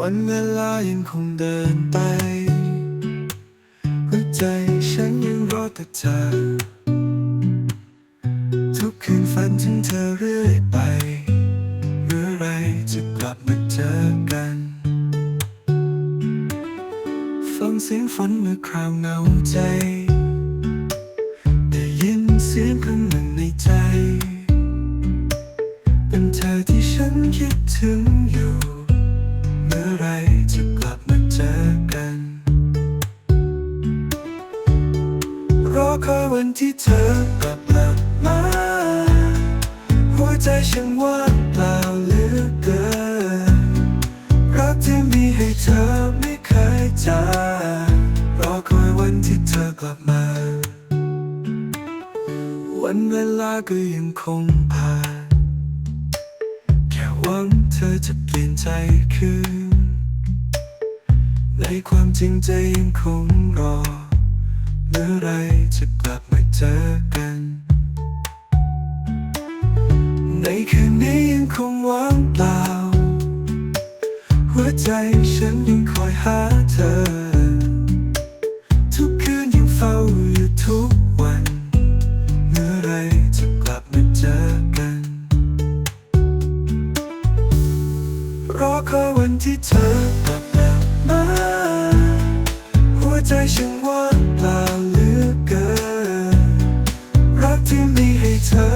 วันเวลายังคงเดินไป หัวใจฉันยังรอแต่เธอ ทุกคืนฝันถึงเธอเรื่อยไป เมื่อไรจะกลับมาเจอกัน ฟังเสียงฝนเมื่อคราวเหงาใจ ได้ยินเสียงคำหนึ่ง คอยวันที่เธอกลับมามา หัวใจฉันว่างเปล่าเหลือเกินรักที่มีให้เธอไม่เคยจางรอคอยวันที่เธอกลับมา วันเวลาก็ยังคงผ่านแค่หวังเธอจะเปลี่ยนใจคืนในความจริงใจยังคงรอ เมื่อไรจะกลับมาเจอกัน ในคืนนี้ยังคงว่างเปล่า หัวใจฉันยังคอยหาเธอ ทุกคืนยังเฝ้าอยู่ทุกวัน เมื่อไรจะกลับมาเจอกัน รอคอยวันที่เธอกลับมาหัวใจฉันว่าง turn.